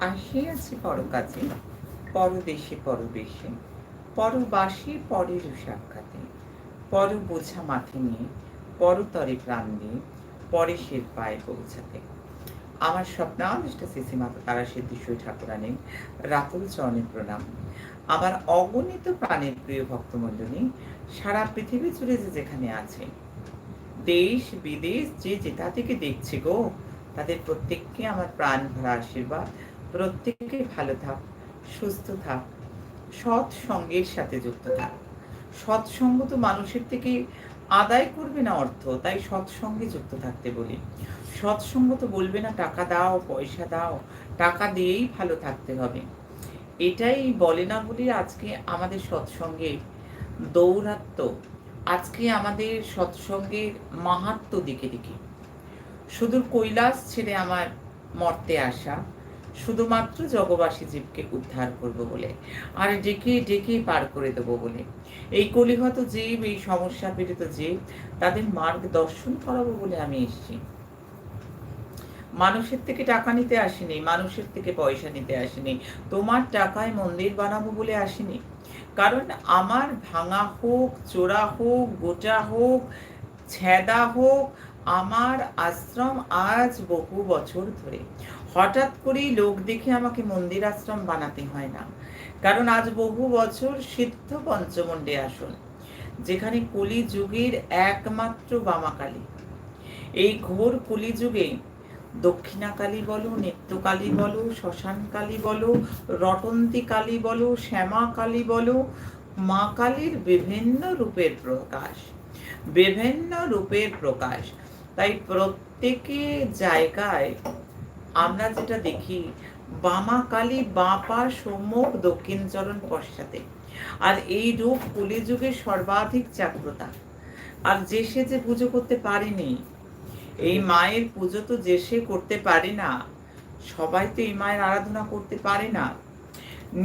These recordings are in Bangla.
আসিয়াছি পরকাজে, পরদেশে পরবাসী পরের সাক্ষাতে। পর বোঝা মাথে নিয়ে পরতরে প্রাণ দিয়ে পরেশের পায়ে পৌঁছাতে। আমার শ্রী মাতা তারা সিদ্ধেশ্বরী ঠাকুরানী রাতুল চরণে প্রণাম। আমার অগণিত প্রাণের প্রিয় ভক্তমণ্ডলী, সারা পৃথিবী জুড়ে যে যেখানে আছে। দেশ, বিদেশ, যে যেটা থেকে দেখছে গো, তাদের প্রত্যেককে আমার প্রাণ ভরা আশীর্বাদ। প্রত্যেককে ভালো থাক, সুস্থ থাক, সৎ সঙ্গের সাথে যুক্ত থাক। সৎসঙ্গ তো মানুষের থেকে আদায় করবে না অর্থ, তাই সৎসঙ্গে যুক্ত থাকতে বলি। সৎসঙ্গ তো বলবে না, টাকা দাও, পয়সা দাও, টাকা দিয়েই ভালো থাকতে হবে। এটাই বলে না বলে আজকে আমাদের সৎসঙ্গে দৌরাত্ম। আজকে আমাদের সৎসঙ্গের মাহাত্ম দিকে দিকে। সুদূর কৈলাস ছেড়ে আমার মর্তে আসা, শুধুমাত্র জগবাসী জীবকে উদ্ধার করব বলে, আর ডেকে ডেকে পার করে দেবো বলে। এই কলিহত জীব, এই সমস্যা পীড়িত জীব, তাদের মার্গ দর্শন করাবো বলে আমি এসেছি। মানুষের থেকে টাকা নিতে আসিনি, মানুষের থেকে পয়সা নিতে আসিনি, তোমার টাকায় মন্দির বানাবো বলে আসিনি। কারণ আমার ভাঙা হোক, চোরা হোক, গোটা হোক, ছেদা হোক, আমার আশ্রম আজ বহু বছর ধরে। হঠাৎ করেই লোক দেখে আমাকে মন্দির আশ্রম বানাতে হয় না। কারণ আজ বহু বছর সিদ্ধ পঞ্চমণ্ডে আসন, যেখানে কলি যুগের একমাত্র বামাকালী। এই ঘোর কলিযুগে দক্ষিণাকালী বলো, নিত্যকালী বলো, শ্মশানকালী বলো রটন্তী কালী বলো শ্যামা কালী বলো মা কালীর বিভিন্ন রূপের প্রকাশ, বিভিন্ন রূপের প্রকাশ। তাই প্রত্যেকে জায়গায় আমরা যেটা দেখি বামা কালী বাঁ পা সম্মুখ দক্ষিণ চরণ পশ্চাতে। আর এই রূপ কলিযুগে সর্বাধিক জাগ্রতা আর যে সে যে পুজো করতে পারেনি এই মায়ের পুজো তো যে সে করতে পারে না, সবাই তো এই মায়ের আরাধনা করতে পারে না।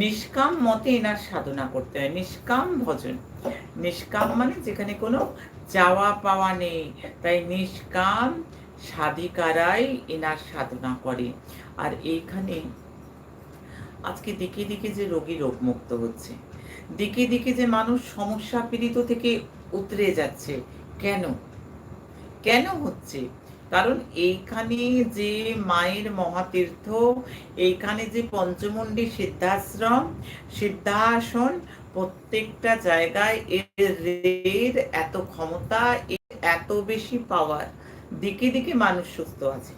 নিষ্কাম মতে এনার সাধনা করতে হয়, নিষ্কাম ভজন। নিষ্কাম মানে যেখানে কোনো চাওয়া পাওয়া নেই, তাই নিষ্কাম সাধিকারাই এনার সাধনা করে। আর এইখানে আজকে দিকে দিকে যে রোগী রোগমুক্ত হচ্ছে, দিকে দিকে যে মানুষ সমস্যা পীড়িত থেকে উতরে যাচ্ছে, কেন? কেন হচ্ছে? কারণ এইখানে যে মায়ের মহাতীর্থ, এইখানে যে পঞ্চমন্ডী সিদ্ধাশ্রম, সিদ্ধাসন প্রত্যেকটা জায়গায় এর এত ক্ষমতা, এর এত বেশি পাওয়ার দিকে দিকে মানুষ সুস্থ আছে,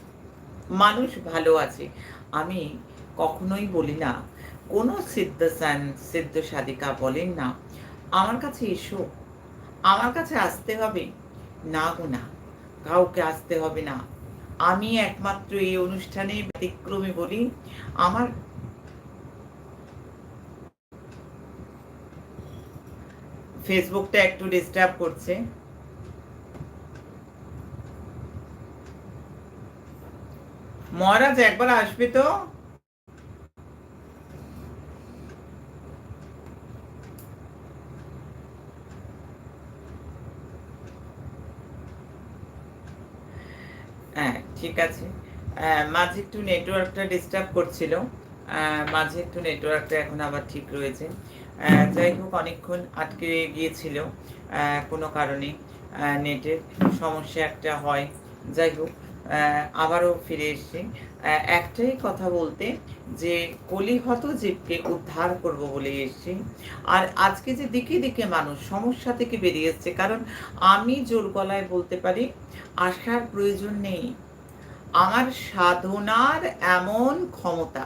মানুষ ভালো আছে। আমি কখনোই বলি না, কোনো সিদ্ধ সিদ্ধ সাধিকা বলেন না, আমার কাছে এসো, আমার কাছে আসতে হবে। না গো, না। কাউকে আসতে হবে না। আমি একমাত্র এই অনুষ্ঠানে ব্যতিক্রমে বলি, আমার ফেসবুকটা একটু ডিস্টার্ব করছে। মহারাজ একবার আসবে তো হ্যাঁ ঠিক আছে। মাঝে একটু নেটওয়ার্কটা ডিস্টার্ব করছিল। মাঝে একটু নেটওয়ার্কটা এখন আবার ঠিক রয়েছে। যাই হোক, অনেকক্ষণ আটকে গিয়েছিল কোনো কারণে নেটের সমস্যা একটা হয়। যাই হোক আবারও ফিরে এসছি। একটাই কথা বলতে, যে কলিহত জীবকে উদ্ধার করব বলে এসছি। আর আজকে যে দিকে দিকে মানুষ সমস্যা থেকে বেরিয়ে এসছে, কারণ আমি জোর গলায় বলতে পারি আসার প্রয়োজন নেই। আমার সাধনার এমন ক্ষমতা।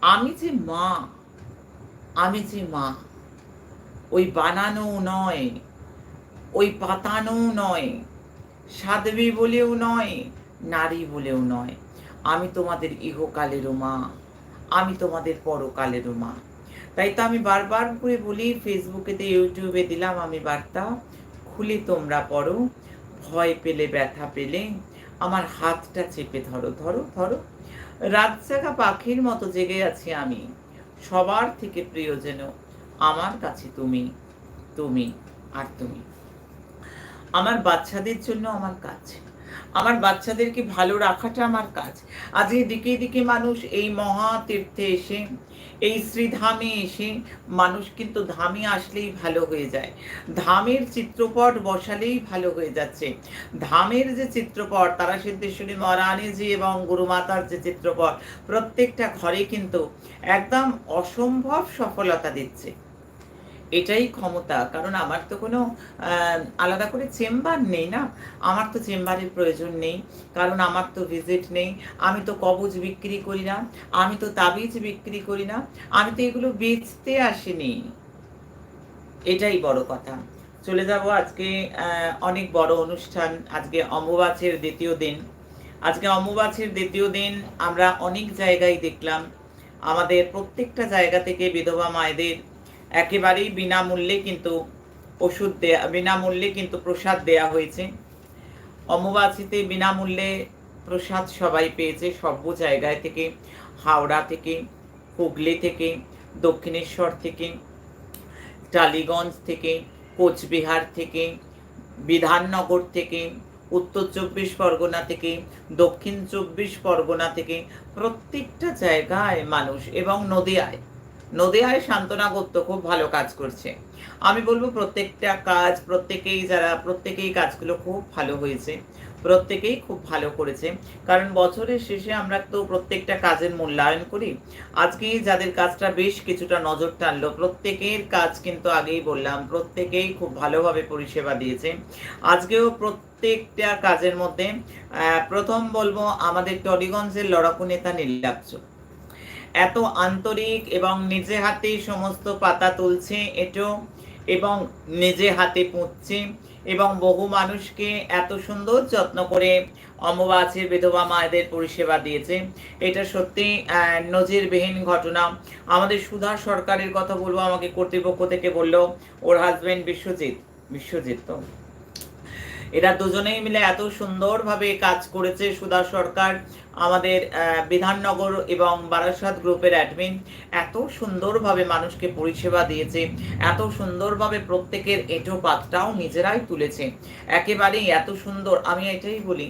আমি যে মা, আমি যে মা, ওই বানানো নয়, ওই পাতানো নয়, সাধবী বলেও নয়, নারী বলেও নয়। আমি তোমাদের ইহকালেরও মা, আমি তোমাদের পরকালেরও মা। তাই তো আমি বারবার করে বলি ফেসবুকেতে ইউটিউবে দিলাম আমি বার্তা, খুলে তোমরা পড়ো, ভয় পেলে, ব্যথা পেলে আমার হাতটা চেপে ধরো ধরো ধরো। রাত জাগা পাখির মতো জেগে আছি আমি। সবার থেকে প্রিয় যেন আমার কাছে তুমি তুমি আর তুমি। আমার বাচ্চাদের জন্য আমার কাজ। আমার বাচ্চাদেরকে ভালো রাখাটা আমার কাজ। আজ এই দিকে দিকে মানুষ এই মহা তীর্থে এসে এই শ্রীধামে এসে মানুষ কিন্তু ধামে আসলেই ভালো হয়ে যায়। ধামের চিত্রপট বসালেই ভালো হয়ে যাচ্ছে। ধামের যে চিত্রপট তারা সিদ্ধেশ্বরী মহারানীজি এবং গুরুমাতার যে চিত্রপট, প্রত্যেকটা ঘরে কিন্তু একদম অসম্ভব সফলতা দিচ্ছে। এটাই ক্ষমতা। কারণ আমার তো কোনো আলাদা করে চেম্বার নেই না। আমার তো চেম্বারের প্রয়োজন নেই। কারণ আমার তো ভিজিট নেই। আমি তো কবজ বিক্রি করি না। আমি তো তাবিজ বিক্রি করি না। আমি তো এগুলো বেচতে আসিনি। এটাই বড় কথা। চলে যাব আজকে অনেক বড় অনুষ্ঠান। আজকে অম্বুবাচীর দ্বিতীয় দিন। আজকে অম্বুবাচীর দ্বিতীয় দিন আমরা অনেক জায়গায় দেখলাম। আমাদের প্রত্যেকটা জায়গা থেকে বিধবা মায়েদের একেবারেই বিনামূল্যে কিন্তু ওষুধ দেয়া, বিনামূল্যে কিন্তু প্রসাদ দেয়া হয়েছে। অম্বুবাচীতে বিনামূল্যে প্রসাদ সবাই পেয়েছে সব জায়গায় থেকে, হাওড়া থেকে, হুগলি থেকে, দক্ষিণেশ্বর থেকে, টালিগঞ্জ থেকে, কোচবিহার থেকে, বিধাননগর থেকে, উত্তর চব্বিশ পরগনা থেকে, দক্ষিণ চব্বিশ পরগনা থেকে প্রত্যেকটা জায়গায় মানুষ এবং নদিয়ায় নদিয়ায় সান্ত্বনা গুপ্ত খুব ভালো কাজ করছে। আমি বলব প্রত্যেকটা কাজ, প্রত্যেকেই যারা, প্রত্যেকেই কাজগুলো খুব ভালো হয়েছে, প্রত্যেকেই খুব ভালো করেছে। কারণ বছরের শেষে আমরা তো প্রত্যেকটা কাজের মূল্যায়ন করি। আজকে যাদের কাজটা বেশ কিছুটা নজর টানলো, প্রত্যেকের কাজ কিন্তু আগেই বললাম, প্রত্যেকেই খুব ভালোভাবে পরিষেবা দিয়েছে। আজকেও প্রত্যেকটা কাজের মধ্যে প্রথম বলব আমাদের টলিগঞ্জের লড়াকু নেতা নীলাক্ষ এত আন্তরিক এবং নিজে হাতে সমস্ত পাতা তুলছে এটো এবং নিজে হাতে পুঁতছে এবং বহু মানুষকে এত সুন্দর যত্ন করে অম্বুবাচীর বিধবা মায়েদের পরিষেবা দিয়েছে। এটা সত্যি নজিরবিহীন ঘটনা। আমাদের সুধা সরকারের কথা বলব, আমাকে কর্তৃপক্ষ থেকে বলল, ওর হাজবেন্ড বিশ্বজিৎ বিশ্বজিৎ তো। এরা দুজনেই মিলে এত সুন্দরভাবে কাজ করেছে সুধা সরকার। আমাদের বিধাননগর এবং বারাসাত গ্রুপের অ্যাডমিন এত সুন্দরভাবে মানুষকে পরিষেবা দিয়েছে, এত সুন্দরভাবে প্রত্যেকের এটো পাতটাও নিজেরাই তুলেছে। একেবারেই এত সুন্দর, আমি এটাই বলি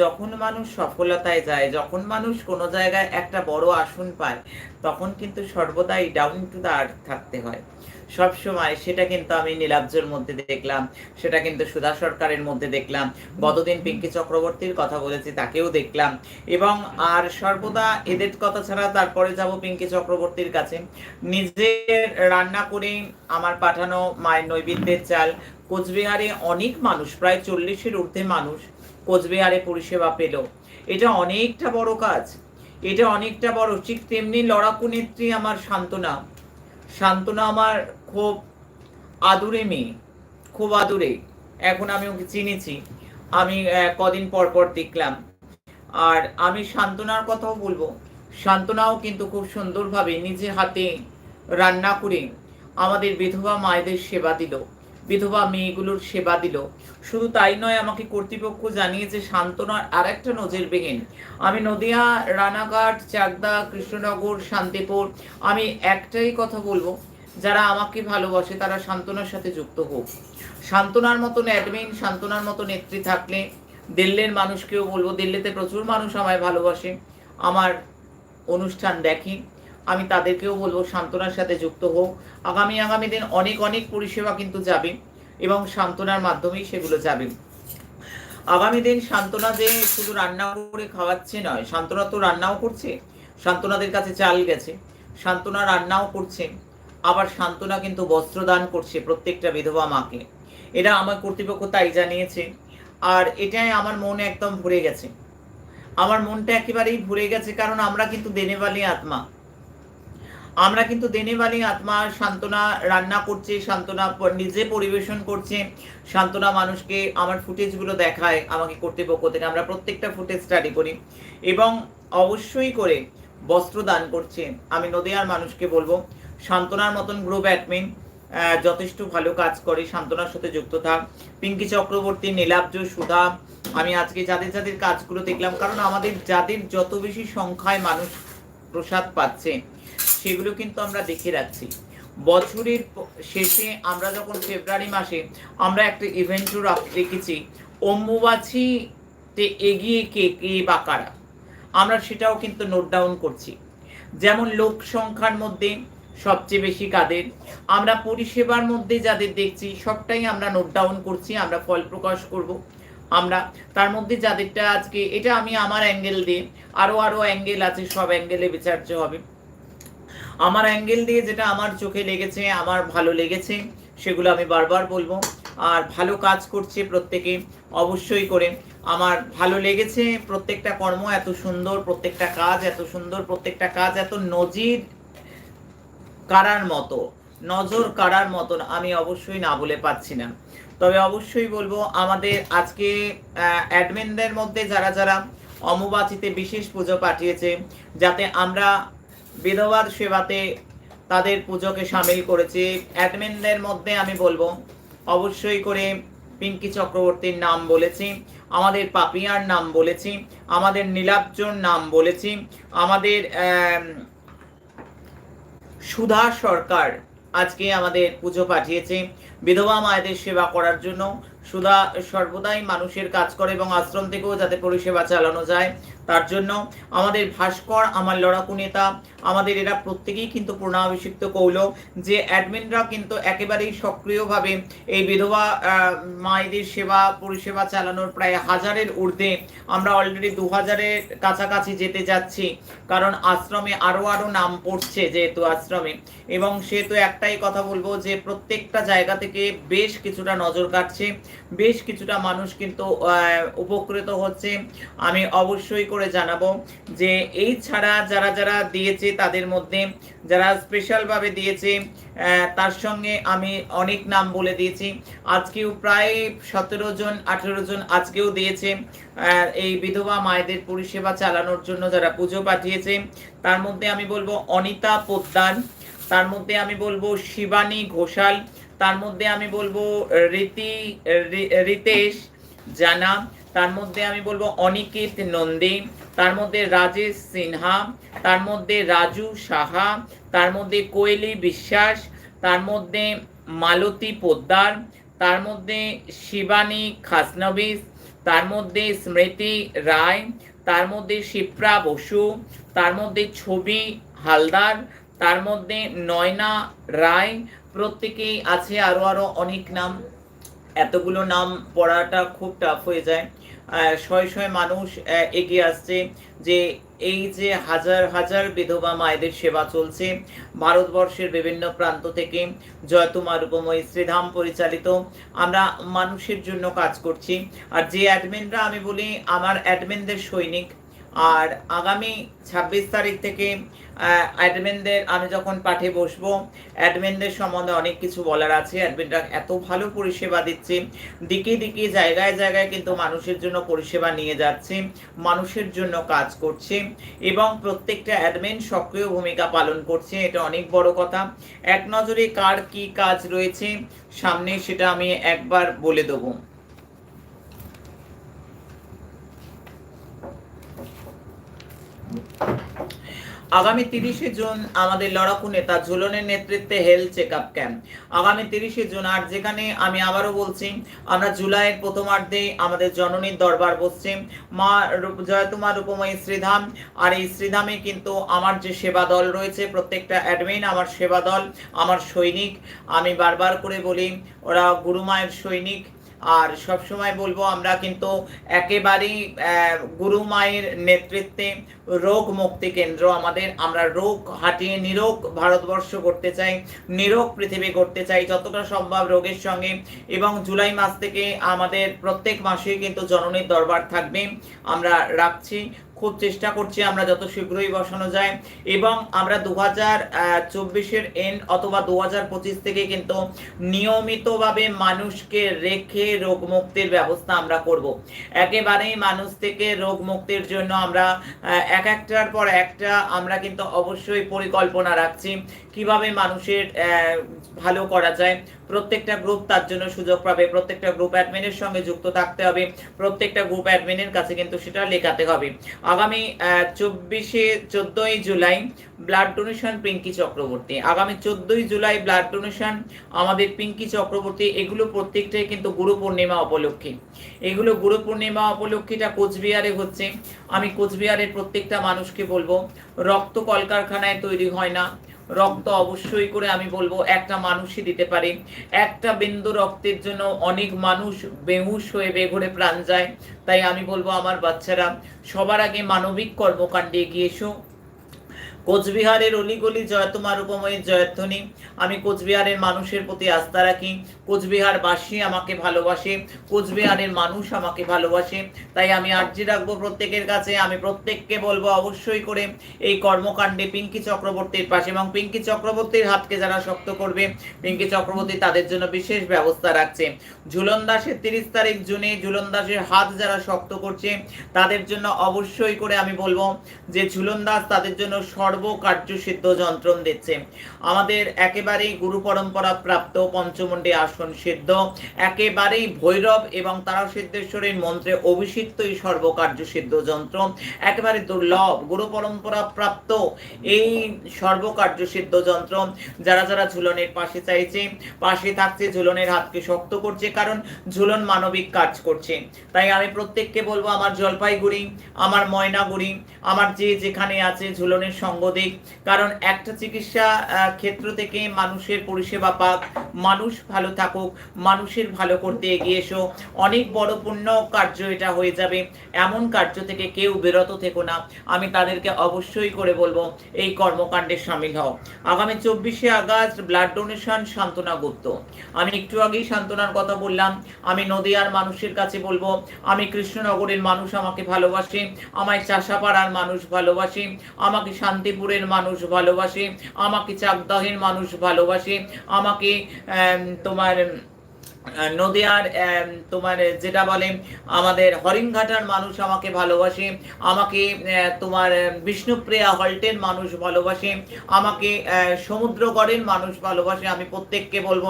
যখন মানুষ সফলতায় যায়, যখন মানুষ কোনো জায়গায় একটা বড় আসন পায়, তখন কিন্তু সর্বদাই ডাউন টু দ্য আর্থ থাকতে হয়। সব সময় সেটা কিন্তু আমি নীলাব্জর মধ্যে দেখলাম, সেটা কিন্তু সুধা সরকারের মধ্যে দেখলাম গতদিন পিঙ্কি চক্রবর্তীর কথা বলেছি তাকেও দেখলাম। এবং আর সর্বদা এদের কথা ছাড়া তারপরে যাব পিঙ্কি চক্রবর্তীর কাছে। নিজে রান্না করে আমার পাঠানো মায়ের নৈবেদ্যের চাল। কোচবিহারে অনেক মানুষ, প্রায় চল্লিশের ঊর্ধ্বে মানুষ কোচবিহারে পরিষেবা পেল। এটা অনেকটা বড় কাজ। এটা অনেকটা বড়, ঠিক তেমনি লড়াকু নেত্রী আমার সান্ত্বনা সান্ত্বনা আমার খুব আদুরে মেয়ে, খুব আদুরে। এখন আমি ওকে চিনেছি। আমি কদিন পর পর দেখলাম। আর আমি সান্ত্বনার কথাও বলব। সান্ত্বনাও কিন্তু খুব সুন্দরভাবে নিজে হাতে রান্না করে আমাদের বিধবা মায়েদের সেবা দিল। বিধবা মেয়েগুলোর সেবা দিল। শুধু তাই নয়, আমাকে কর্তৃপক্ষ জানিয়েছে সান্ত্বনার আর একটা নজিরবিহীন আমি নদিয়া, রানাঘাট, চাকদা, কৃষ্ণনগর, শান্তিপুর, আমি একটাই কথা বলব। যারা আমাকে ভালোবাসে, তারা সান্ত্বনার সাথে যুক্ত হোক। সান্ত্বনার মতন অ্যাডমিন সান্ত্বনার মতো নেত্রী থাকলে দিল্লির মানুষকেও বলব, দিল্লিতে প্রচুর মানুষ আমায় ভালোবাসে। আমার অনুষ্ঠান দেখে আমি তাদেরকেও বলব সান্ত্বনার সাথে যুক্ত হোক। আগামী আগামী দিন অনেক অনেক পরিষেবা কিন্তু যাবে এবং সান্ত্বনার মাধ্যমেই সেগুলো যাবে। আগামী দিন সান্ত্বনা যে শুধু রান্না করে খাওয়াচ্ছে নয় সান্ত্বনা তো রান্নাও করছে সান্ত্বনাদের কাছে চাল গেছে সান্ত্বনা রান্নাও করছে। আবার সান্ত্বনা কিন্তু বস্ত্রদান করছে প্রত্যেকটা বিধবা মাকে। এটা আমার কর্তৃপক্ষ তাই জানিয়েছে। আর এটাই আমার মনে একদম ভরে গেছে। আমার মনটা একেবারেই ভরে গেছে কারণ আমরা কিন্তু দেনেবালি আত্মা। আমরা কিন্তু দেনেবালি আত্মা, সান্ত্বনা রান্না করছে, সান্ত্বনা নিজে পরিবেশন করছে, সান্ত্বনা মানুষকে আমার ফুটেজগুলো দেখায় আমাকে কর্তৃপক্ষ থেকে। আমরা প্রত্যেকটা ফুটেজ স্টাডি করি। এবং অবশ্যই করে বস্ত্র দান করছে। আমি নদিয়ার মানুষকে বলব, সান্ত্বনার মতন গ্রুপ অ্যাডমিন যথেষ্ট ভালো কাজ করে, সান্ত্বনার সাথে যুক্ত থাক। পিঙ্কি চক্রবর্তী, নীলাব্জ, সুধা, আমি আজকে যাদের যাদের কাজগুলো দেখলাম, কারণ আমাদের যাদের যত বেশি সংখ্যায় মানুষ প্রসাদ পাচ্ছে, সেগুলো কিন্তু আমরা দেখে রাখছি। বছরের শেষে আমরা যখন ফেব্রুয়ারি মাসে আমরা একটা ইভেন্টও রেখেছি অম্বুবাছিতে এগিয়ে কে কে বা কারা? আমরা সেটাও কিন্তু নোট ডাউন করছি। যেমন লোক সংখ্যার মধ্যে সবচেয়ে বেশি কাদের, আমরা পরিষেবার মধ্যে যাদের দেখছি, সবটাই আমরা নোট ডাউন করছি, আমরা ফল প্রকাশ করব। আমরা তার মধ্যে যাদেরটা আজকে, এটা আমি আমার অ্যাঙ্গেল দিয়ে আরও আরও অ্যাঙ্গেল আছে, সব অ্যাঙ্গেলে বিচার্য হবে। আমার অ্যাঙ্গেল দিয়ে যেটা আমার চোখে লেগেছে, আমার ভালো লেগেছে, সেগুলো আমি বারবার বলব। আর ভালো কাজ করছে প্রত্যেকে অবশ্যই করে। আমার ভালো লেগেছে, প্রত্যেকটা কর্ম এত সুন্দর, প্রত্যেকটা কাজ এত সুন্দর, প্রত্যেকটা কাজ এত নজির কারার মতো, নজর কারার মতন আমি অবশ্যই না বলে পাচ্ছি না। তবে অবশ্যই বলব, আমাদের আজকে অ্যাডমিনদের মধ্যে যারা যারা অমুবাচিতে বিশেষ পুজো পাঠিয়েছে, যাতে আমরা বিধবার সেবাতে তাদের পুজোকে সামিল করেছি অ্যাডমিনদের মধ্যে আমি বলব অবশ্যই করে পিঙ্কি চক্রবর্তীর নাম বলেছি, আমাদের পাপিয়ার নাম বলেছি, আমাদের নীলাব্জর নাম বলেছি, আমাদের সুধা সরকার আজকে আমাদের পুজো পাঠিয়েছে, বিধবা মায়েদের সেবা করার জন্য। সুধা সর্বদাই মানুষের কাজ করে এবং আশ্রম থেকেও যাতে পরিষেবা চালানো যায়। তার জন্য আমাদের ভাস্কর, আমার লড়াকু নেতা, আমাদের এরা প্রত্যেকেই কিন্তু পূর্ণাভিষিক্ত কৌল যে অ্যাডমিনরা কিন্তু একেবারেই সক্রিয়ভাবে এই বিধবা মায়েদের সেবা, পরিষেবা চালানোর প্রায় হাজারের ঊর্ধ্বে আমরা অলরেডি দু হাজারের কাছাকাছি যেতে যাচ্ছি। কারণ আশ্রমে আরও আরও নাম পড়ছে যেহেতু আশ্রমে। এবং সেহেতু একটাই কথা বলব যে প্রত্যেকটা জায়গা থেকে বেশ কিছুটা নজর কাটছে, বেশ কিছুটা মানুষ কিন্তু উপকৃত হচ্ছে। আমি অবশ্যই করে জানাব যে এই ছাড়া যারা যারা দিয়েছে তাদের মধ্যে যারা স্পেশালভাবে দিয়েছে তার সঙ্গে আমি অনেক নাম বলে দিয়েছি। আজকেও প্রায় সতেরো জন, আঠেরো জন আজকেও দিয়েছে এই বিধবা মায়েদের পরিষেবা চালানোর জন্য যারা পুজো পাঠিয়েছে। তার মধ্যে আমি বলব অনিতা পোদ্দার, তার মধ্যে আমি বলব শিবানী ঘোষাল, তার মধ্যে আমি বলব রীতি রিতেশ, জানা তার মধ্যে আমি বলব অনিকেত নন্দী তার মধ্যে রাজেশ সিনহা তার মধ্যে রাজু সাহা তার মধ্যে কোয়েলি বিশ্বাস তার মধ্যে মালতী পোদ্দার তার মধ্যে শিবানী খাসনবিস তার মধ্যে স্মৃতি রায় তার মধ্যে শিপ্রা বসু তার মধ্যে ছবি হালদার তার মধ্যে নয়না রায় প্রত্যেকেই আছে আরও আরও অনেক নাম এতগুলো নাম পড়াটা খুব টাফ হয়ে যায়। শয়ে শয়ে মানুষ এগিয়ে আসছে যে এই যে হাজার হাজার বিধবা মায়েদের সেবা চলছে, ভারতবর্ষের বিভিন্ন প্রান্ত থেকে জয়তুমা রূপময়ী শ্রীধাম পরিচালিত, আমরা মানুষের জন্য কাজ করছি। আর যে অ্যাডমিনরা আমি বলি, আমার অ্যাডমিনদের সৈনিক আর আগামী ছাব্বিশ তারিখ থেকে অ্যাডমিনদের আমি যখন পাঠে বসবো অ্যাডমিনদের সম্বন্ধে অনেক কিছু বলার আছে। অ্যাডমিনরা এত ভালো পরিষেবা দিচ্ছে। দিকে দিকে, জায়গায় জায়গায় কিন্তু মানুষের জন্য পরিষেবা নিয়ে যাচ্ছে, মানুষের জন্য কাজ করছে এবং প্রত্যেকটা অ্যাডমিন সক্রিয় ভূমিকা পালন করছে। এটা অনেক বড় কথা। এক নজরে কার কি কাজ রয়েছে, সামনে সেটা আমি একবার বলে দেবো। আগামী তিরিশে জুন আমাদের লড়াকু নেতা ঝুলনের নেতৃত্বে হেলথ চেক আপ ক্যাম্প। আগামী তিরিশে জুন, আর যেখানে আমি আবারও বলছি, আমরা জুলাইয়ের প্রথমার্ধে আমাদের জননীর দরবার বসছে। মা জয়তুমা রূপময়ী শ্রীধাম, আর এই শ্রীধামে কিন্তু আমার যে সেবা দল রয়েছে, প্রত্যেকটা অ্যাডমিন আমার সেবা দল, আমার সৈনিক। আমি বারবার করে বলি, ওরা গুরুমায়ের সৈনিক আর সব সময় বলব, আমরা কিন্তু একেবারেই গুরু মায়ের নেতৃত্বে রোগ মুক্তি কেন্দ্র। আমাদের, আমরা রোগ হাটিয়ে নিরোগ ভারতবর্ষ করতে চাই, নিরোগ পৃথিবী করতে চাই, যতটা সম্ভব রোগের সঙ্গে। এবং জুলাই মাস থেকে আমাদের প্রত্যেক মাসেই কিন্তু জননীর দরবার থাকবে। আমরা রাখছি। খুব চেষ্টা করছি আমরা যত শীঘ্রই বসানো যায়। এবং আমরা দু হাজার চব্বিশের এন্ড অথবা দু হাজার পঁচিশ থেকে কিন্তু নিয়মিতভাবে মানুষকে রেখে রোগ মুক্তির ব্যবস্থা আমরা করব। একেবারেই মানুষ থেকে রোগ মুক্তির জন্য আমরা এক একটার পর একটা আমরা কিন্তু অবশ্যই পরিকল্পনা রাখছি। কীভাবে মানুষের ভালো করা যায় প্রত্যেকটা গ্রুপ তার জন্য সুযোগ পাবে। প্রত্যেকটা গ্রুপ অ্যাডমিনের সঙ্গে যুক্ত থাকতে হবে। প্রত্যেকটা গ্রুপ অ্যাডমিনের কাছে কিন্তু সেটা লেখাতে হবে। আগামী চব্বিশে চোদ্দোই জুলাই ব্লাড ডোনেশন পিঙ্কি চক্রবর্তী। আগামী চোদ্দোই জুলাই ব্লাড ডোনেশন আমাদের পিঙ্কি চক্রবর্তী। এগুলো প্রত্যেকটাই কিন্তু গুরু পূর্ণিমা উপলক্ষে। এগুলো গুরু পূর্ণিমা উপলক্ষেটা কোচবিহারে হচ্ছে। আমি কোচবিহারের প্রত্যেকটা মানুষকে বলব, রক্ত কলকারখানায় তৈরি হয় না। রক্ত অবশ্যই করে আমি বলব একটা মানুষই দিতে পারে। একটা বিন্দু রক্তের জন্য অনেক মানুষ বেহুশ হয়ে বেঘরে প্রাণ যায়। তাই আমি বলব আমার বাচ্চারা, সবার আগে মানবিক কর্মকাণ্ডে এগিয়ে এসো। কোচবিহারের অলিগলি জয় তোমার উপময়ের জয়ধ্বনি, আমি কোচবিহারের মানুষের প্রতি আস্থা রাখি। কোচবিহারবাসী আমাকে ভালোবাসে, কোচবিহারের মানুষ আমাকে ভালোবাসে। তাই আমি আর্জি রাখব প্রত্যেকের কাছে, আমি প্রত্যেককে বলব অবশ্যই করে এই কর্মকাণ্ডে পিঙ্কি চক্রবর্তীর পাশে এবং পিঙ্কি চক্রবর্তীর হাতকে যারা শক্ত করবে, পিঙ্কি চক্রবর্তী তাদের জন্য বিশেষ ব্যবস্থা রাখছে। ঝুলন দাসের তিরিশ তারিখ জুনে ঝুলন দাসের হাত যারা শক্ত করছে, তাদের জন্য অবশ্যই করে আমি বলব যে ঝুলন দাস তাদের জন্য সর্বকার্য সিদ্ধ যন্ত্রণ দিচ্ছে। আমাদের একেবারেই গুরু পরম্পরা প্রাপ্ত পঞ্চমন্ডী আসন সিদ্ধ। একেবারেই ভৈরব এবং তারা সিদ্ধেশ্বরীর মন্ত্রে অভিষিক্ত এই সর্বকার্য সিদ্ধ যন্ত্র। একেবারে দুর্লভ, গুরু পরম্পরা প্রাপ্ত এই সর্বকার্য সিদ্ধ যন্ত্র। যারা যারা ঝুলনের পাশে চাইছে, পাশে থাকছে, ঝুলনের হাতকে শক্ত করছে, কারণ ঝুলন মানবিক কাজ করছে। তাই আমি প্রত্যেককে বলব, আমার জলপাইগুড়ি, আমার ময়নাগুড়ি আমার যে যেখানে আছে ঝুলনের সঙ্গ দিক। কারণ একটা চিকিৎসা ক্ষেত্র থেকে মানুষের পরিষেবা পাক, মানুষ ভালো থাকুক, মানুষের ভালো করতে এগিয়ে এসো। অনেক বড় পুণ্য কার্য এটা হয়ে যাবে। এমন কার্য থেকে কেউ বিরত থেকো না। আমি তাদেরকে অবশ্যই করে বলব, এই কর্মকাণ্ডে সামিল হও। আগামী চব্বিশে আগস্ট ব্লাড ডোনেশন সান্ত্বনা গুপ্ত। আমি একটু আগেই সান্ত্বনার কথা বললাম। আমি নদিয়ার মানুষের কাছে বলব, আমি কৃষ্ণনগরের মানুষ আমাকে ভালোবাসে। আমায় চাষাপাড়ার মানুষ ভালোবাসে, আমাকে শান্তিপুরের মানুষ ভালোবাসে, আমাকে চাকদহের মানুষ ভালোবাসে, আমাকে তোমার নদিয়ার তোমার, যেটা বলে, আমাদের হরিণঘাটার মানুষ আমাকে ভালোবাসে, আমাকে তোমার বিষ্ণুপ্রিয়া হল্টের মানুষ ভালোবাসে, আমাকে সমুদ্রগড়ের মানুষ ভালোবাসে। আমি প্রত্যেককে বলব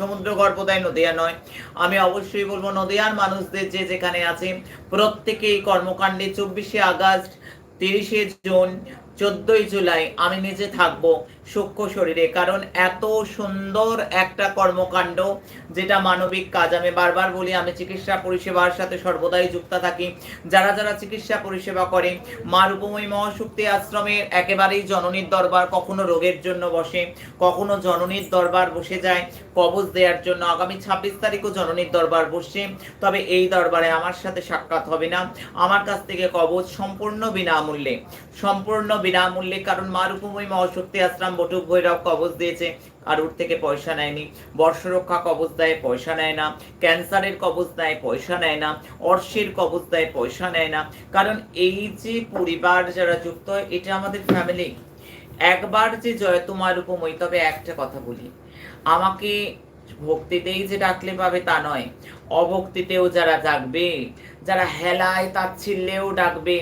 সমুদ্রগড় বোধহয় নদিয়া নয়। আমি অবশ্যই বলব, নদিয়ার মানুষদের যে যেখানে আছে, প্রত্যেকেই কর্মকাণ্ডে চব্বিশে আগস্ট তিরিশে জুন চোদ্দই জুলাই আমি নিজে থাকব সূক্ষ্ম শরীরে, কারণ এত সুন্দর একটা কর্মকাণ্ড যেটা মানবিক কাজ। আমি বারবার বলি, আমি চিকিৎসা পরিষেবার সাথে সর্বদাই যুক্ত থাকি। যারা যারা চিকিৎসা পরিষেবা করে মা রূপময়ী মহাশক্তি আশ্রমের একেবারেই জননীর দরবার কখনো রোগের জন্য বসে, কখনো জননীর দরবার বসে যায় কবজ দেওয়ার জন্য। আগামী ছাব্বিশ তারিখও জননীর দরবার বসছে তবে এই দরবারে আমার সাথে সাক্ষাৎ হবে না। আমার কাছ থেকে কবজ সম্পূর্ণ বিনামূল্যে, সম্পূর্ণ বিনামূল্যে কারণ মা রূপময়ী মহাশক্তি আশ্রম বটুক ভৈরব কবজ দিয়েছে। আর ওর থেকে পয়সা নেয়নি। বর্ষরক্ষা কবজ দেয়, পয়সা নেয় না। ক্যান্সারের কবজ দেয়, পয়সা নেয় না। অর্শের কবজ দেয়, পয়সা নেয় না। কারণ এই যে পরিবার যারা যুক্ত হয় এটা আমাদের ফ্যামিলি একবার যে জয় তোমার উপময় তবে একটা কথা বলি। আমাকে ভক্তিতেই যে ডাকলে পাবে তা নয়। অভক্তিতেও যারা ডাকবে যারা হেলায় তাচ্ছিল্যেও ডাকবে।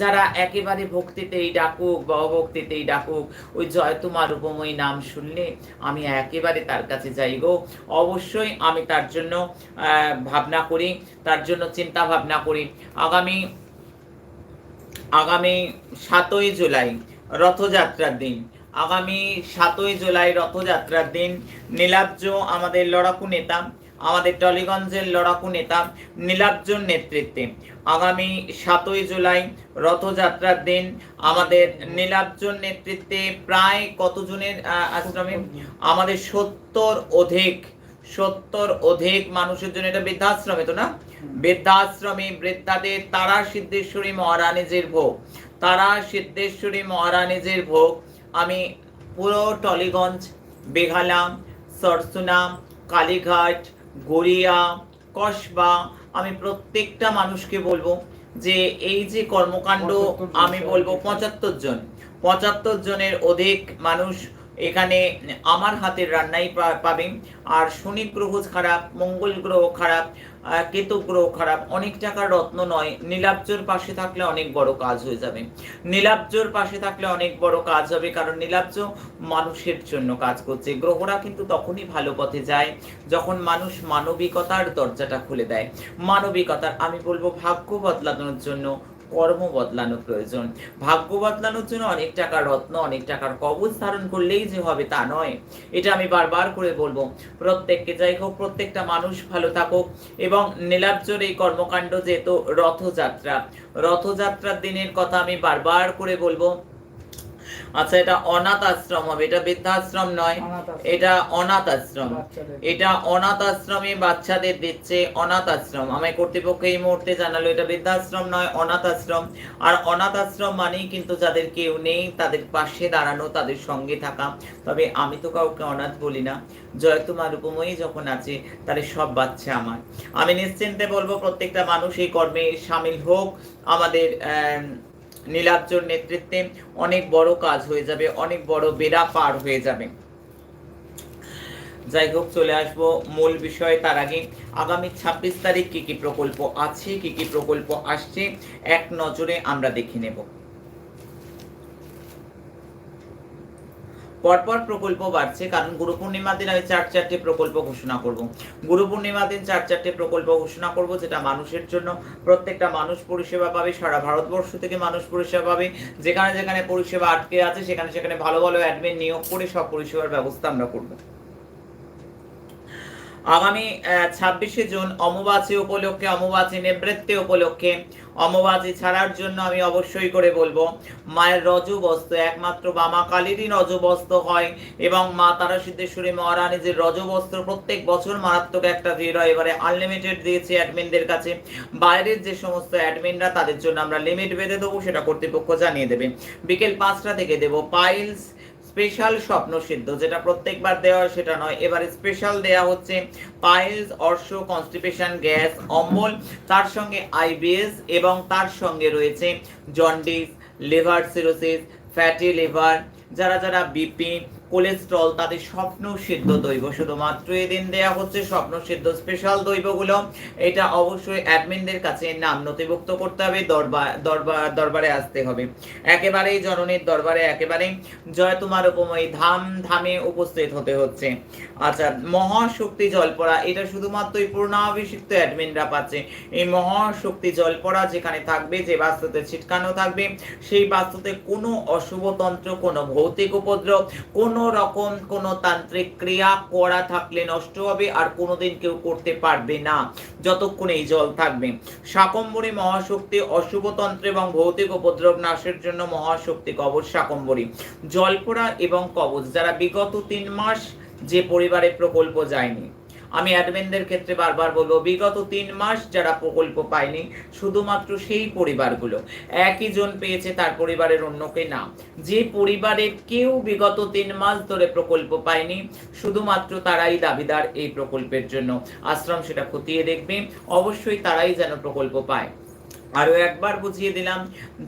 যারা একেবারে ভক্তিতেই ডাকুক বা অভক্তিতেই ডাকুক, ওই জয় তোমার উপময়ী নাম শুনলে আমি একেবারে তার কাছে যাই গো। অবশ্যই আমি তার জন্য ভাবনা করি, তার জন্য চিন্তা ভাবনা করি। আগামী আগামী সাতই জুলাই রথযাত্রার দিন। আগামী সাতই জুলাই রথযাত্রার দিন নীলাব্জ আমাদের লড়াকু নেতা আমাদের টলিগঞ্জের লড়াকু নেতা নীলাব্জর নেতৃত্বে। আগামী সাতই জুলাই রথযাত্রার দিন আমাদের নীলাব্জর নেতৃত্বে প্রায় কতজনের আশ্রমে? আমাদের সত্তর অধিক সত্তর অধিক মানুষের জন্য এটা বৃদ্ধাশ্রমে তো না? বৃদ্ধাশ্রমে বৃদ্ধাদের তারা সিদ্ধেশ্বরী মহারানীজের ভোগ। তারা সিদ্ধেশ্বরী মহারানীজের ভোগ। আমি পুরো টলিগঞ্জ বেঘালা সরসুনা, কালীঘাট গড়িয়া কসবা আমি প্রত্যেকটা মানুষকে বলব যে এই যে কর্মকাণ্ড আমি বলব পঁচাত্তর জন। পঁচাত্তর জনের অধিক মানুষ এখানে আমার হাতের রান্নাই পাবেন আর শনি গ্রহ খারাপ মঙ্গল গ্রহ খারাপ কেতু গ্রহ খারাপ। অনেক টাকার রত্ন নয়। নীলাব্জর পাশে থাকলে অনেক বড় কাজ হয়ে যাবে। নীলাব্জর পাশে থাকলে অনেক বড় কাজ হবে, কারণ নীলাব্জ মানুষের জন্য কাজ করছে। গ্রহরা কিন্তু তখনই ভালো পথে যায়, যখন মানুষ মানবিকতার দরজাটা খুলে দেয়। মানবিকতার, আমি বলব ভাগ্য বদলানোর জন্য কর্ম বদলানো প্রয়োজন। ভাগ্য বদলানোর জন্য অনেক টাকার রত্ন, অনেক টাকার কবচ ধারণ করলেই যে হবে তা নয়। এটা আমি বারবার করে বলব। প্রত্যেককে যাই হোক, প্রত্যেকটা মানুষ ভালো থাকুক এবং নীলাব্জর এই কর্মকাণ্ড যেহেতু রথযাত্রা। রথযাত্রার দিনের কথা আমি বারবার করে বলব। আচ্ছা এটা অনাথ আশ্রম হবে এটা বৃদ্ধাশ্রম নয় এটা অনাথ আশ্রম এটা অনাথ আশ্রমে বাচ্চাদের দিচ্ছে অনাথ আশ্রম আমায় কর্তৃপক্ষ এই মুহূর্তে জানালো এটা বৃদ্ধাশ্রম নয় অনাথ আশ্রম আর অনাথ আশ্রম মানেই কিন্তু যাদের কেউ নেই তাদের পাশে দাঁড়ানো তাদের সঙ্গে থাকা। তবে আমি তো কাউকে অনাথ বলি না। জয় তোমার উপময়ী যখন আছে তাহলে সব বাচ্চা আমার। আমি নিশ্চিন্তে বলব প্রত্যেকটা মানুষ এই কর্মে সামিল হোক। আমাদের আহ, নীলাব্জর নেতৃত্বে অনেক বড় কাজ হয়ে যাবে, অনেক বড় বেড়া পার হয়ে যাবে। যাই হোক, চলে আসব মূল বিষয়। তার আগে আগামী ছাব্বিশ তারিখ কি কি প্রকল্প আছে, কি কি প্রকল্প আসছে, এক নজরে আমরা দেখে নেব। পরপর প্রকল্প বাড়ছে, কারণ গুরু পূর্ণিমা দিন আমি চার চারটে প্রকল্প ঘোষণা করব। গুরু পূর্ণিমার দিন চার চারটে প্রকল্প ঘোষণা করব, যেটা মানুষের জন্য প্রত্যেকটা মানুষ পরিষেবা পাবে, সারা ভারতবর্ষ থেকে মানুষ পরিষেবা পাবে। যেখানে যেখানে পরিষেবা আটকে আছে, সেখানে সেখানে ভালো ভালো অ্যাডমিন নিয়োগ করে সব পরিষেবার ব্যবস্থা আমরা করব। আগামী ছাব্বিশে জুন অমাবাসী উপলক্ষে অমাবাসী নিবৃত্তি উপলক্ষে অমাবাসী ছাড়ার জন্য আমি অবশ্যই করে বলব, মায়ের রজবস্ত একমাত্র বামা কালীরই রজবস্ত হয় এবং মা তারা সিদ্ধেশ্বরী মহারানী যে রজবস্ত্র প্রত্যেক বছর মারাত্মক একটা ভিড় হয়। এবারে আনলিমিটেড দিয়েছি অ্যাডমিনদের কাছে। বাইরের যে সমস্ত অ্যাডমিনরা তাদের জন্য আমরা লিমিট বেঁধে দেবো, সেটা কর্তৃপক্ষ জানিয়ে দেবে। বিকেল পাঁচটা থেকে দেবো। পাইলস স্পেশাল স্বপ্ন সিদ্ধ, যেটা প্রত্যেকবার দেওয়া সেটা নয়। এবার স্পেশাল দেয়া হচ্ছে পায়েস, অর্শ কনস্টিপেশন গ্যাস, অম্বল, তার সঙ্গে আইবিএস এবং তার সঙ্গে রয়েছে jaundice, liver cirrhosis, fatty liver, যারা যারা বিপি কোলেস্ট্রল, তাদের স্বপ্ন সিদ্ধ দৈব। শুধুমাত্র এদিন দেয়া হচ্ছে স্বপ্ন সিদ্ধ স্পেশাল দৈবগুলো। এটা অবশ্যই অ্যাডমিনদের কাছে নাম নথিভুক্ত করতে হবে দরবার দরবার দরবারে আসতে হবে। একেবারেই জননীর দরবারে, একেবারেই জয় তোমার উপময়ী ধাম ধামে উপস্থিত হতে হচ্ছে। আচ্ছা মহাশক্তি জলপড়া এটা শুধুমাত্রই পূর্ণাভিষিক্ত অ্যাডমিনরা পাচ্ছে। এই মহাশক্তি জলপড়া যেখানে থাকবে, যে বাস্তুতে ছিটকানো থাকবে, সেই বাস্তুতে কোনো অশুভ তন্ত্র, কোনো ভৌতিক উপদ্রব, কোনো রকম কোনো তান্ত্রিক ক্রিয়া করা থাকলে নষ্ট হবে আর কোনোদিন কেউ করতে পারবে না। যতক্ষণ এই জল থাকবে। শাকম্বরী মহাশক্তি অশুভতন্ত্র এবং ভৌতিক উপদ্রব নাশের জন্য মহাশক্তি কবচ শাকম্বরী জলপোড়া এবং কবচ, যারা বিগত তিন মাস যে পরিবারে প্রকল্প যায়নি। আমি অ্যাডমিনদের ক্ষেত্রে বারবার বলব, বিগত তিন মাস যারা প্রকল্প পায়নি, শুধুমাত্র সেই পরিবারগুলো, একই জন পেয়েছে তার পরিবারের অন্যকে না। যে পরিবারের কেউ বিগত তিন মাস ধরে প্রকল্প পায়নি, শুধুমাত্র তারাই দাবিদার এই প্রকল্পের জন্য। আশ্রম সেটা খতিয়ে দেখবে, অবশ্যই তারাই যেন প্রকল্প পায়। আরও একবার বুঝিয়ে দিলাম,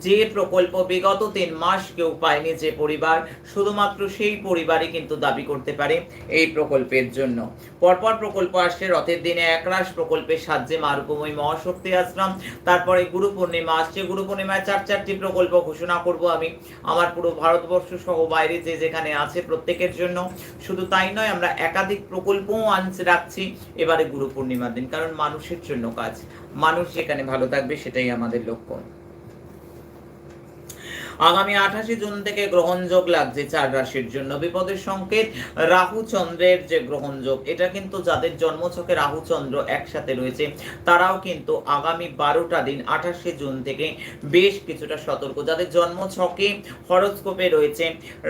যে প্রকল্প বিগত তিন মাস কেউ পায়নি যে পরিবার, শুধুমাত্র সেই পরিবারই কিন্তু দাবি করতে পারে এই প্রকল্পের জন্য। পরপর প্রকল্প আসছে, রথের দিনে একরাশ প্রকল্পের সাহায্যে মারুপময় মহাশক্তি আশ্রম, তারপরে গুরু পূর্ণিমা আসছে। গুরু পূর্ণিমায় চার চারটি প্রকল্প ঘোষণা করব আমি। আমার পুরো ভারতবর্ষ সহ বাইরে যে যেখানে আছে প্রত্যেকের জন্য। শুধু তাই নয়, আমরা একাধিক প্রকল্পও আনছে, রাখছি। এবারে গুরু পূর্ণিমার দিন, কারণ মানুষের জন্য কাজ। মানুষ যেখানে ভালো থাকবে সেটাই আমাদের লক্ষ্য। আগামী আঠাশে জুন থেকে গ্রহণযোগ লাগছে চার রাশির জন্য। বিপদের সংকেত, রাহু চন্দ্রের যে গ্রহণযোগ, এটা কিন্তু যাদের জন্মছকে রাহু চন্দ্র একসাথে রয়েছে, তারাও কিন্তু আগামী বারোটা দিন, আঠাশে জুন থেকে বেশ কিছুটা সতর্ক। যাদের জন্মছকে হরস্কোপে রয়েছে,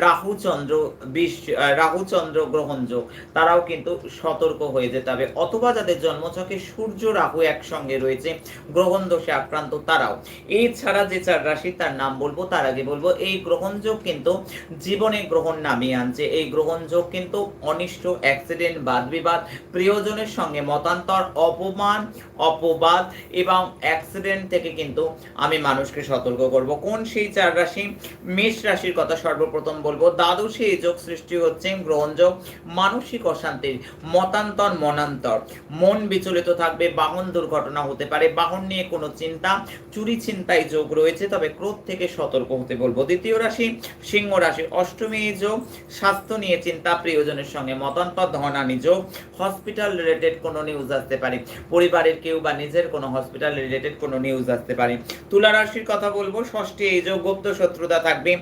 রাহু চন্দ্র বিশ, রাহু চন্দ্র গ্রহণযোগ, তারাও কিন্তু সতর্ক হয়ে যেতে হবে। অথবা যাদের জন্মছকে সূর্য, রাহু একসঙ্গে রয়েছে, গ্রহণ দোষে আক্রান্ত, তারাও। এছাড়া যে চার রাশি, তার নাম বলব, তার আগে ইত্যাদি বলব, এই গ্রহণযোগ কিন্তু জীবনে গ্রহণ নামিয়ে আনছে। এই গ্রহণযোগ কিন্তু অনিষ্ট, অ্যাক্সিডেন্ট বাদ বিবাদ প্রিয়জনের সঙ্গে মতান্তর, অপমান অপবাদ এবং অ্যাক্সিডেন্ট থেকে কিন্তু আমি মানুষকে সতর্ক করব। কোন সেই চার রাশি? মেষ রাশির কথা সর্বপ্রথম বলব। দ্বাদশে এই যোগ সৃষ্টি হচ্ছে গ্রহণযোগ, মানসিক অশান্তির মতান্তর, মনান্তর। মন বিচলিত থাকবে, বাহন দুর্ঘটনা হতে পারে। বাহন নিয়ে কোনো চিন্তা, চুরি চিন্তায় যোগ রয়েছে, তবে ক্রোধ থেকে সতর্ক হতে বলব। দ্বিতীয় রাশি, সিংহ রাশি, অষ্টমী যোগ, স্বাস্থ্য নিয়ে চিন্তা, প্রিয়জনের সঙ্গে মতান্তর, ধনানি যোগ হসপিটাল রিলেটেড কোনো নিউজ আসতে পারে। পরিবারের কেউ বা নিজের কোনো হসপিটাল রিলেটেড কোনো নিউজ আসতে পারে। তুলা রাশির কথা বলব, ষষ্ঠী এই যোগ গুপ্ত শত্রুতা থাকবে,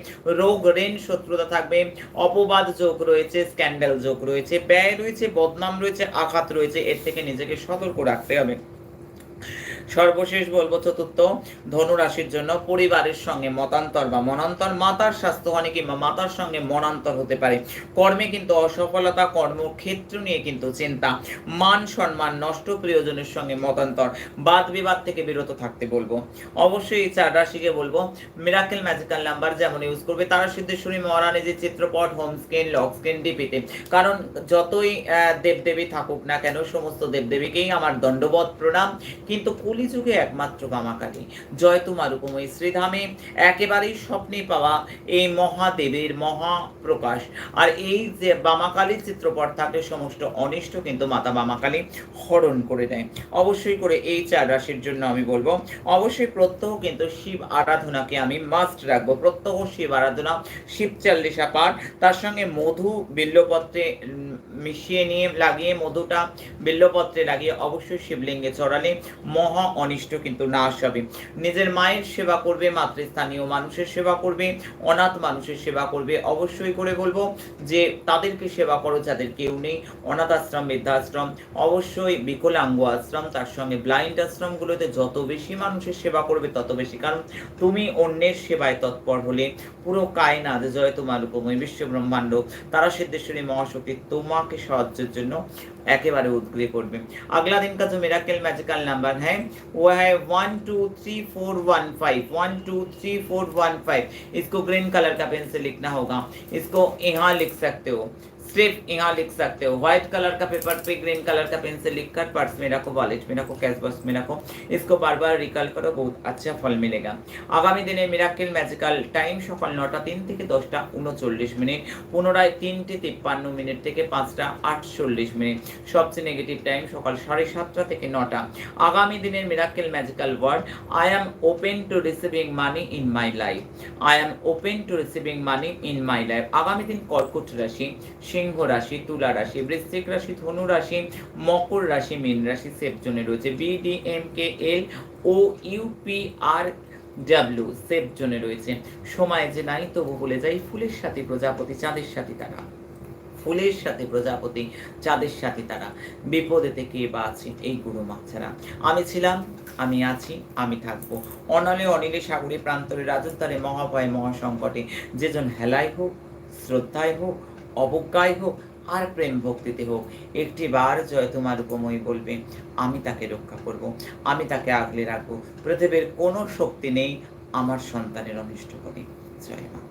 রোগ, ঋণ শত্রুতা থাকবে, অপবাদ যোগ রয়েছে স্ক্যান্ডাল যোগ রয়েছে, ব্যয় রয়েছে, বদনাম রয়েছে, আঘাত রয়েছে, এর থেকে নিজেকে সতর্ক রাখতে হবে। সর্বশেষ বলব চতুর্থ ধনু রাশির জন্য পরিবারের সঙ্গে মতান্তর বা মনান্তর, মাতার স্বাস্থ্য স্বাস্থ্যহানি কিংবা মাতার সঙ্গে মনান্তর হতে পারে। কর্মে কিন্তু অসফলতা, কর্মক্ষেত্র নিয়ে কিন্তু চিন্তা। মান সম্মান নষ্ট, প্রিয়জনের সঙ্গে মতান্তর। বাদ বিবাদ থেকে বিরত থাকতে বলব। অবশ্যই এই চার রাশিকে বলব। মিরাকেল ম্যাজিক্যাল নাম্বার যেমন ইউজ করবে, তারা সিদ্ধেশ্বরী মহারানী যে চিত্রপট হোম স্ক্রিন লক স্ক্রিন ডিপিতে কারণ যতই দেবদেবী থাকুক না কেন, সমস্ত দেবদেবীকেই আমার দণ্ডবধ প্রণাম। কিন্তু কলিযুগে একমাত্র কামাকালী। জয় তোমার উপময় শ্রীধামে, একেবারেই স্বপ্নে পাওয়া এই মহাদেবের মহাপ্রকাশ। আর এই যে বামাকালীর চিত্রপট থাকলে সমস্ত অনিষ্ট কিন্তু মাতা বামাকালী হরণ করে দেয়। অবশ্যই করে এই চার রাশির জন্য আমি বলব, অবশ্যই প্রত্যহ কিন্তু শিব আরাধনাকে আমি মাস্ট রাখব। প্রত্যহ শিব আরাধনা, শিব চাল্লিশা পাঠ, তার সঙ্গে মধু বিল্লপত্রে মিশিয়ে নিয়ে লাগিয়ে মধুটা বিল্লপত্রে লাগিয়ে অবশ্যই শিবলিঙ্গে চড়ালে মহা অনিষ্ট কিন্তু নাশ হবে। নিজের মায়ের সেবা করবে, মাতৃস্থানীয় মানুষের সেবা করবে, অনাথ মানুষের সেবা করবে। অবশ্যই করে বলব যে তাদেরকে সেবা করো যাদের কেউ নেই। অনাথ আশ্রম, বৃদ্ধাশ্রম, অবশ্যই বিকলাঙ্গ আশ্রম, তার সঙ্গে ব্লাইন্ড আশ্রমগুলোতে যত বেশি মানুষের সেবা করবে তত বেশি। কারণ তুমি অন্যের সেবায় তৎপর হলে পুরো কায়নাথ জয় তোমার উপময় বিশ্ব ব্রহ্মাণ্ড তারা সিদ্ধেশ্বরী মহাশক্তি তোমাকে সাহায্যের জন্য একেবারে उद्ग्रीव করবে अगला दिन का जो मिराकल मैजिकल नंबर है वो है one two three four one five one two three four one five इसको ग्रीन कलर का पेन से लिखना होगा इसको यहाँ लिख सकते हो सिर्फ यहाँ लिख सकते हो व्हाइट कलर का पेपर पे ग्रीन कलर का पेन से लिख कर पर्स में रखो वॉलेट में रखो कैश बॉक्स में रखो इसको बार बार रिकॉल करो बहुत अच्छा फल मिलेगा আগামী দিনে মিরাকেল ম্যাজিক্যাল টাইম সকাল নটা তিন থেকে দশটা উনচল্লিশ মিনিট পুনরায় তিনটে তিপ্পান্ন মিনিট থেকে পাঁচটা আটচল্লিশ মিনিট সবচেয়ে নেগেটিভ টাইম সকাল সাড়ে সাতটা থেকে নটা আগামী দিনের miracle magical word I am open to receiving money in my life I am open to receiving money in my life আগামী দিন কর্কট রাশি সিংহ রাশি, তুলা রাশি, বৃশ্চিক রাশি, ধনু রাশি, মকর রাশি, মীন রাশি সেফ জোনে রয়েছে। B D M K L O UP R W safe জোনে রয়েছে। সময় যে নাই, তবু বলে যাই, ফুলের সাথে প্রজাপতি, চাঁদের সাথে তারা। ফুলের সাথে প্রজাপতি, চাঁদের সাথে তারা। বিপদেতে কে বা আছে এই গুরু মা ছাড়া আমি ছিলাম, আমি আছি, আমি থাকব। অনলে অনিলে সাগরে, প্রান্তরে রাজস্থানে মহাভয়, মহাসংকটে। যেজন হেলায় হোক, শ্রদ্ধায় হোক অবজ্ঞায় হোক, আর প্রেম ভক্তিতে হোক একটি বার জয় তোমার উপময় বলবে, আমি তাকে রক্ষা করব, আমি তাকে আগলে রাখব। পৃথিবীর কোনো শক্তি নেই, আমার সন্তানের অনিষ্ট করে জয় মা।